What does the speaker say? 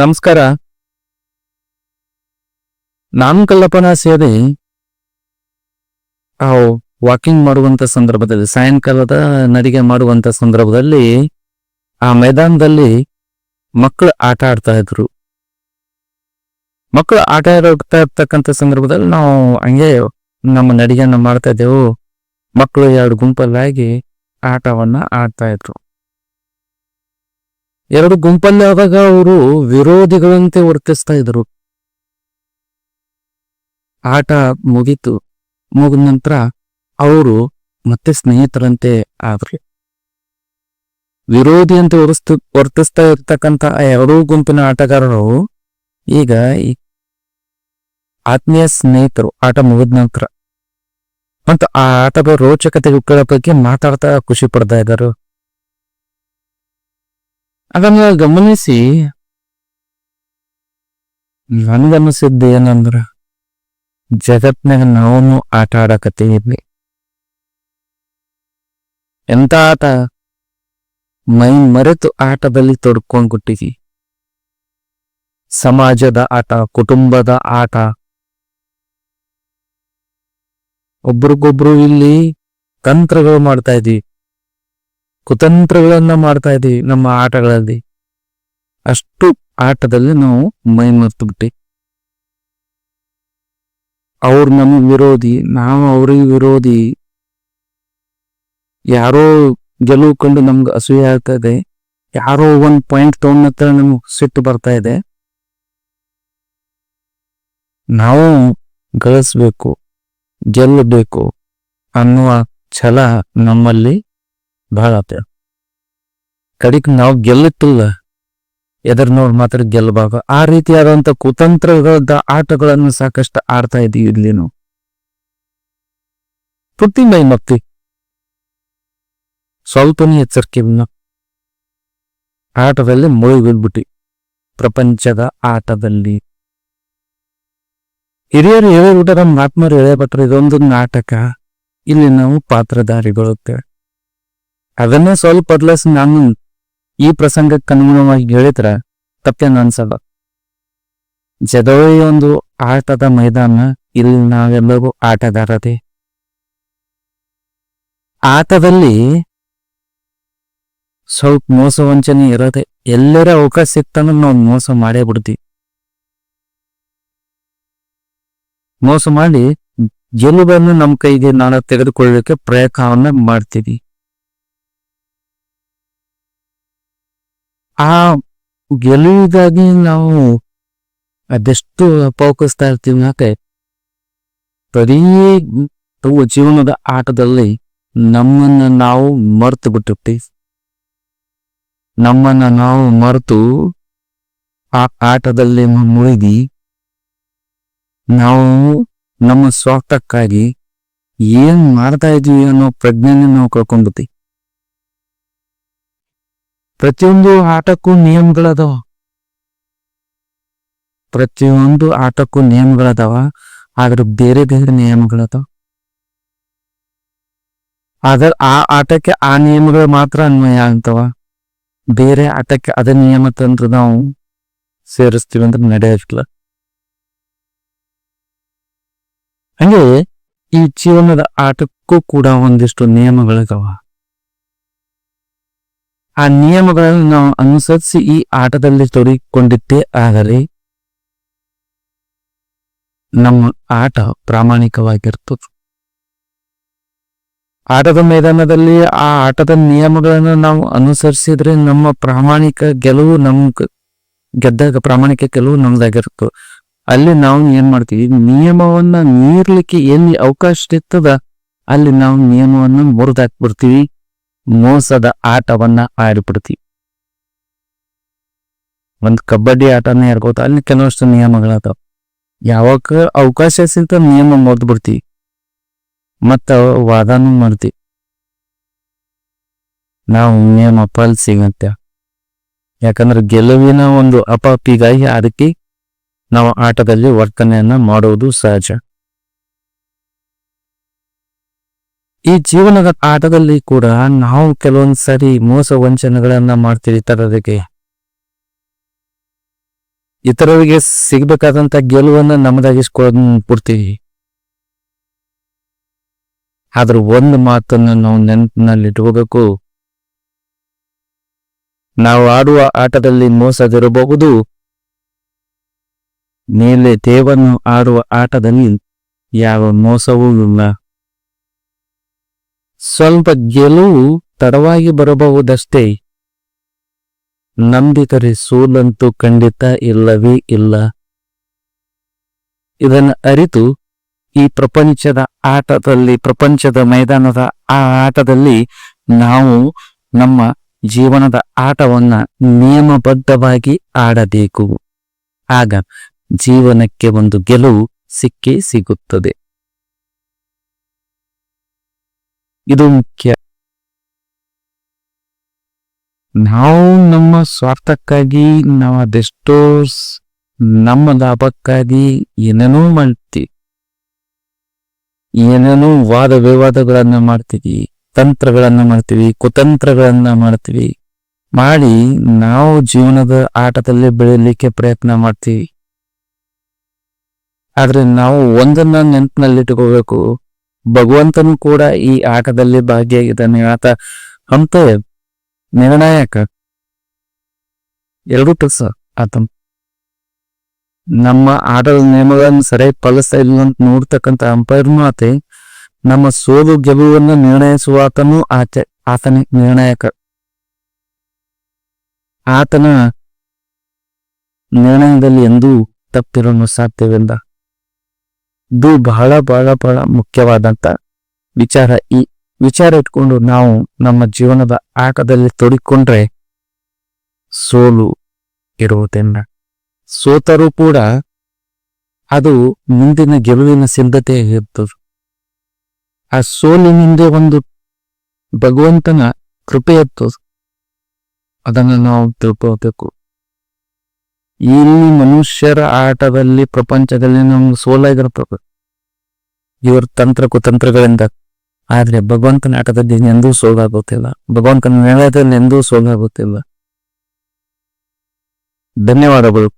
ನಮಸ್ಕಾರ. ನಾನು ಕಲ್ಲಪ್ಪನ ಸೇರಿ ವಾಕಿಂಗ್ ಮಾಡುವಂತ ಸಂದರ್ಭದಲ್ಲಿ, ಸಾಯಂಕಾಲದ ನಡಿಗೆ ಮಾಡುವಂತ ಸಂದರ್ಭದಲ್ಲಿ, ಆ ಮೈದಾನದಲ್ಲಿ ಮಕ್ಕಳು ಆಟ ಆಡ್ತಾ ಇದ್ರು. ಮಕ್ಕಳು ಆಟ ಆಡ್ತಾ ಇರ್ತಕ್ಕಂಥ ಸಂದರ್ಭದಲ್ಲಿ ನಾವು ಹಂಗೆ ನಮ್ಮ ನಡಿಗೆಯನ್ನು ಮಾಡ್ತಾ ಇದ್ದೆವು. ಮಕ್ಕಳು ಎರಡು ಗುಂಪಲ್ಲಾಗಿ ಆಟವನ್ನ ಆಡ್ತಾ ಇದ್ರು. ಎರಡು ಗುಂಪಲ್ಲಾದಾಗ ಅವರು ವಿರೋಧಿಗಳಂತೆ ವರ್ತಿಸ್ತಾ ಇದ್ರು ಆಟ ಮುಗೀತು. ಮುಗಿದ ನಂತರ ಅವರು ಮತ್ತೆ ಸ್ನೇಹಿತರಂತೆ ಆದ್ರು. ವಿರೋಧಿ ಅಂತ ವರ್ಸ್ತು, ವರ್ತಿಸ್ತಾ ಇರ್ತಕ್ಕಂಥ ಆ ಎರಡೂ ಗುಂಪಿನ ಆಟಗಾರರು ಈಗ ಆತ್ಮೀಯ ಸ್ನೇಹಿತರು ಆಟ ಮುಗಿದ ನಂತರ. ಮತ್ತು ಆ ಆಟದ ರೋಚಕತೆಗಳ ಬಗ್ಗೆ ಮಾತಾಡ್ತಾ ಖುಷಿ ಪಡ್ತಾ ಇದ್ದಾರೆ. ಅದನ್ನ ಗಮನಿಸಿ. ನನ್ಗನ್ನಿಸಿದ್ದು ಏನಂದ್ರ ಜಗತ್ನಾಗ ನಾವು ಆಟ ಆಡಕತ್ತೀವಿ ಎಂತ ಆಟ ಮೈ ಮರೆತು ಆಟದಲ್ಲಿ ತೊಡ್ಕೊಂಡ್ಬಿಟ್ಟಿವಿ ಸಮಾಜದ ಆಟ, ಕುಟುಂಬದ ಆಟ. ಒಬ್ರಿಗೊಬ್ರು ಇಲ್ಲಿ ತಂತ್ರಗಳು ಮಾಡ್ತಾ ಇದೀವಿ. ಕುತಂತ್ರಗಳನ್ನ ಮಾಡ್ತಾ ಇದೀವಿ ನಮ್ಮ ಆಟಗಳಲ್ಲಿ. ಅಷ್ಟು ಆಟದಲ್ಲಿ ನಾವು ಮೈ ಮರ್ತು ಬಿಟ್ಟಿ ಅವ್ರು ನಮಗ್ ವಿರೋಧಿ, ನಾವು ಅವ್ರಿಗೆ ವಿರೋಧಿ. ಯಾರೋ ಗೆಲುವು ಕಂಡು ನಮ್ಗೆ ಅಸೂಯೆ ಆಗ್ತಾ ಇದೆ. ಯಾರೋ ಒಂದ್ ಪಾಯಿಂಟ್ ತಗೊಂಡ ನಮ್ಗೆ ಸಿಟ್ಟು ಬರ್ತಾ ಇದೆ. ನಾವು ಗಳಿಸ್ಬೇಕು, ಗೆಲ್ಲಬೇಕು ಅನ್ನುವ ಛಲ ನಮ್ಮಲ್ಲಿ ಬಹಳ ಆತ. ಕಡಿಕ್ ನಾವು ಗೆಲ್ಲುತ್ತಿಲ್ಲ. ಎದುರು ನೋಡಿ ಮಾತ್ರ ಗೆಲ್ಲಬಾಗ ಆ ರೀತಿಯಾದಂತ ಕುತಂತ್ರಗಳದ ಆಟಗಳನ್ನು ಸಾಕಷ್ಟು ಆಡ್ತಾ ಇದೀವಿ ಇಲ್ಲಿ ನಾವು. ಪುಟ್ಟಿ ಮೈ ಮಕ್ತಿ ಸ್ವಲ್ಪನೇ ಎಚ್ಚರಿಕೆ. ಆಟದಲ್ಲಿ ಮುಳುಗಿದ್ಬಿಟ್ಟು ಪ್ರಪಂಚದ ಆಟದಲ್ಲಿ. ಹಿರಿಯರು ಹೇಳಿಬಿಟ್ಟಾರ ಮಹಾತ್ಮರು ಹೇಳೇಬಿಟ್ರೆ ಇದೊಂದು ನಾಟಕ. ಇಲ್ಲಿ ನಾವು ಪಾತ್ರಧಾರಿಗಳು ಅದನ್ನೇ ಸ್ವಲ್ಪ ಬದಲಾಸ್ ನಾನು ಈ ಪ್ರಸಂಗಕ್ಕೆ ಅನುಗುಣವಾಗಿ ಹೇಳಿದ್ರ ತಪ್ಪೇನು ಅನ್ಸಲ್ಲ. ಜದೋಳಿ ಒಂದು ಆಟದ ಮೈದಾನ, ಇಲ್ಲಿ ನಾವೆಲ್ಲರೂ ಆಟಗಾರರೇ. ಆಟದಲ್ಲಿ ಸ್ವಲ್ಪ ಮೋಸ ವಂಚನೆ ಇರೋದೆ ಎಲ್ಲರ ಅವಕಾಶ ಸಿಕ್ತಂದ್ರೆ ನಾವು ಮೋಸ ಮಾಡೇ ಬಿಡ್ತೀವಿ. ಮೋಸ ಮಾಡಿ ಗೆಲುವನ್ನು ನಮ್ಮ ಕೈಗೆ ನಾನು ತೆಗೆದುಕೊಳ್ಳಲಿಕ್ಕೆ ಪ್ರಯತ್ನವನ್ನ ಮಾಡ್ತೀವಿ. ಆ ಗೆಲುವಿಗಾಗಿ ನಾವು ಅದೆಷ್ಟು ಪೌಕಿಸ್ತಾ ಇರ್ತೀವಿ ಯಾಕೆ ನಾವು ಜೀವನದ ಆಟದಲ್ಲಿ ನಮ್ಮನ್ನ ನಾವು ಮರೆತು ಬಿಟ್ಟಿರ್ತೀವಿ. ನಮ್ಮನ್ನ ನಾವು ಮರೆತು ಆ ಆಟದಲ್ಲಿ ಮುಳುಗಿ ನಾವು ನಮ್ಮ ಸ್ವಾರ್ಥಕ್ಕಾಗಿ ಏನ್ ಮಾಡ್ತಾ ಇದೀವಿ ಅನ್ನೋ ಪ್ರಜ್ಞೆನ ನಾವು ಕಳ್ಕೊಂಡ್ಬಿಡ್ತೀವಿ. ಪ್ರತಿಯೊಂದು ಆಟಕ್ಕೂ ನಿಯಮಗಳದಾವ. ಪ್ರತಿಯೊಂದು ಆಟಕ್ಕೂ ನಿಯಮಗಳದಾವ, ಆದ್ರೆ ಬೇರೆ ಬೇರೆ ನಿಯಮಗಳದಾವ. ಆದ್ರ ಆ ಆಟಕ್ಕೆ ಆ ನಿಯಮಗಳು ಮಾತ್ರ ಅನ್ವಯ ಆಗ್ತಾವ. ಬೇರೆ ಆಟಕ್ಕೆ ಅದೇ ನಿಯಮ ತಂದ್ರೆ ನಾವು ಸೇರಿಸ್ತೀವಿ ಅಂದ್ರೆ ನಡೆಯೋದಿಲ್ಲ ಹಂಗೆ ಈ ಜೀವನದ ಆಟಕ್ಕೂ ಕೂಡ ಒಂದಿಷ್ಟು ನಿಯಮಗಳಿದಾವ. ಆ ನಿಯಮಗಳನ್ನು ನಾವು ಅನುಸರಿಸಿ ಈ ಆಟದಲ್ಲಿ ತೊಡಗಿಕೊಂಡಿದ್ದೇ ಆದರೆ ನಮ್ಮ ಆಟ ಪ್ರಾಮಾಣಿಕವಾಗಿರ್ತದೆ ಆಟದ ಮೈದಾನದಲ್ಲಿ ಆ ಆಟದ ನಿಯಮಗಳನ್ನು ನಾವು ಅನುಸರಿಸಿದ್ರೆ ನಮ್ಮ ಪ್ರಾಮಾಣಿಕ ಗೆಲುವು ನಮ್ ಗೆದ್ದಾಗ ಪ್ರಾಮಾಣಿಕ ಗೆಲುವು ನಮ್ದಾಗಿರ್ತದೆ ಅಲ್ಲಿ ನಾವು ಏನ್ ಮಾಡ್ತೀವಿ? ನಿಯಮವನ್ನ ಮೀರ್ಲಿಕ್ಕೆ ಎಲ್ಲಿ ಅವಕಾಶ ಇರ್ತದ ಅಲ್ಲಿ ನಾವು ನಿಯಮವನ್ನು ಮುರಿದಾಕ್ಬಿಡ್ತೀವಿ. ಮೋಸದ ಆಟವನ್ನ ಆಡ್ಬಿಡ್ತೀವಿ ಒಂದ್ ಕಬಡ್ಡಿ ಆಟನೇ ಇರ್ಬೋದು ಅಲ್ಲಿ ಕೆಲವಷ್ಟು ನಿಯಮಗಳದಾವ. ಯಾವಾಗ ಅವಕಾಶ ಸಿಗ್ತ ನಿಯಮ ಮುರಿದು ಮತ್ತು ವಾದನೂ ಮಾಡ್ತೀವಿ ನಾವು ನಿಯಮ ಪಾಲಿಸಿಗಂತ ಯಾಕಂದ್ರೆ ಗೆಲುವಿನ ಒಂದು ಅಪಾಪಿಗಾಗಿ ಅದಕ್ಕೆ ನಾವು ಆಟದಲ್ಲಿ ವರ್ತನೆಯನ್ನ ಮಾಡುವುದು ಸಹಜ. ಈ ಜೀವನದ ಆಟದಲ್ಲಿ ಕೂಡ ನಾವು ಕೆಲವೊಂದ್ ಸರಿ ಮೋಸ ವಂಚನೆಗಳನ್ನ ಮಾಡ್ತೀವಿ ಇತರರಿಗೆ. ಇತರರಿಗೆ ಸಿಗ್ಬೇಕಾದಂತ ಗೆಲುವನ್ನ ನಮ್ಮದಾಗಿಸ್ಕೊಂಡ್ಬಿಡ್ತೀವಿ ಆದ್ರೆ ಒಂದು ಮಾತನ್ನು ನಾವು ನೆನಪಿನಲ್ಲಿ ಇಟ್ಕೋಬೇಕು. ನಾವು ಆಡುವ ಆಟದಲ್ಲಿ ಮೋಸದಿರಬಹುದು. ಮೇಲೆ ದೇವನ್ನು ಆಡುವ ಆಟದಲ್ಲಿ ಯಾವ ಮೋಸವೂ ಇಲ್ಲ. ಸ್ವಲ್ಪ ಗೆಲುವು ತಡವಾಗಿ ಬರಬಹುದಷ್ಟೇ? ನಂಬಿಕರೆ ಸೋಲಂತೂ ಖಂಡಿತ ಇಲ್ಲವೇ ಇಲ್ಲ. ಇದನ್ನು ಅರಿತು ಈ ಪ್ರಪಂಚದ ಆಟದಲ್ಲಿ, ಪ್ರಪಂಚದ ಮೈದಾನದ ಆ ಆಟದಲ್ಲಿ ನಾವು ನಮ್ಮ ಜೀವನದ ಆಟವನ್ನ ನಿಯಮಬದ್ಧವಾಗಿ ಆಡಬೇಕು. ಆಗ ಜೀವನಕ್ಕೆ ಒಂದು ಗೆಲುವು ಸಿಕ್ಕೇ ಸಿಗುತ್ತದೆ. ಇದು ಮುಖ್ಯ. ನಾವು ನಮ್ಮ ಸ್ವಾರ್ಥಕ್ಕಾಗಿ, ನಾವು ಅದೆಷ್ಟೋ ನಮ್ಮ ಲಾಭಕ್ಕಾಗಿ ಏನೇನೋ ಮಾಡ್ತೀವಿ ಏನೇನೋ ವಾದ ವಿವಾದಗಳನ್ನ ಮಾಡ್ತೀವಿ, ತಂತ್ರಗಳನ್ನ ಮಾಡ್ತೀವಿ, ಕುತಂತ್ರಗಳನ್ನ ಮಾಡ್ತೀವಿ. ಮಾಡಿ ನಾವು ಜೀವನದ ಆಟದಲ್ಲಿ ಬೆಳೆಯಲಿಕ್ಕೆ ಪ್ರಯತ್ನ ಮಾಡ್ತೀವಿ. ಆದ್ರೆ ನಾವು ಒಂದನ್ನ ನೆನಪಿನಲ್ಲಿಟ್ಕೋಬೇಕು ಭಗವಂತನು ಕೂಡ ಈ ಆಟದಲ್ಲಿ ಭಾಗಿಯಾಗಿದ್ದಾನೆ. ಆತ ಅಂತ ನಿರ್ಣಾಯಕ. ಎರಡು ಕೆಲಸ ಆತ ನಮ್ಮ ಆಟದ ನಿಯಮಗಳನ್ನು ಸರಿಯಾಗಿ ಪಾಲಿಸ್ತಾ ಇಲ್ಲ ಅಂತ ನೋಡ್ತಕ್ಕಂಥ ಅಂಪೈರ್ ಮಾತೆ, ನಮ್ಮ ಸೋಲು ಗೆಲುವನ್ನು ನಿರ್ಣಯಿಸುವ ಆತನು ಆತ ಆತನ ನಿರ್ಣಾಯಕ. ಆತನ ನಿರ್ಣಯದಲ್ಲಿ ಎಂದೂ ತಪ್ಪಿರಲು ಸಾಧ್ಯವಿಲ್ಲ. ಇದು ಬಹಳ ಬಹಳ ಬಹಳ ಮುಖ್ಯವಾದಂತ ವಿಚಾರ. ಈ ವಿಚಾರ ಇಟ್ಕೊಂಡು ನಾವು ನಮ್ಮ ಜೀವನದ ಆಟದಲ್ಲಿ ತೊಡಿಕೊಂಡ್ರೆ ಸೋಲು ಇರುವುದಿಲ್ಲ. ಸೋತರೂ ಕೂಡ ಅದು ಮುಂದಿನ ಗೆಲುವಿನ ಸಿದ್ಧತೆ ಇರ್ತದೆ ಆ ಸೋಲಿನಿಂದ ಒಂದು ಭಗವಂತನ ಕೃಪೆ ಇರ್ತದೆ. ಅದನ್ನು ನಾವು ತಿಳ್ಕೋಬೇಕು ಇಲ್ಲಿ ಮನುಷ್ಯರ ಆಟದಲ್ಲಿ ಪ್ರಪಂಚದಲ್ಲಿ ನಮ್ಗೆ ಸೋಲಾಗಿರ್ತದೆ. ಇವ್ರ ತಂತ್ರ ಕುತಂತ್ರಗಳಿಂದ. ಆದ್ರೆ ಭಗವಂತನ ಆಟದಲ್ಲಿ ಎಂದೂ ಸೋಲಾಗುತ್ತಿಲ್ಲ ಭಗವಂತನ ನೆಲದಲ್ಲಿ ಎಂದೂ ಸೋಲಾಗುತ್ತಿಲ್ಲ ಧನ್ಯವಾದಗಳು.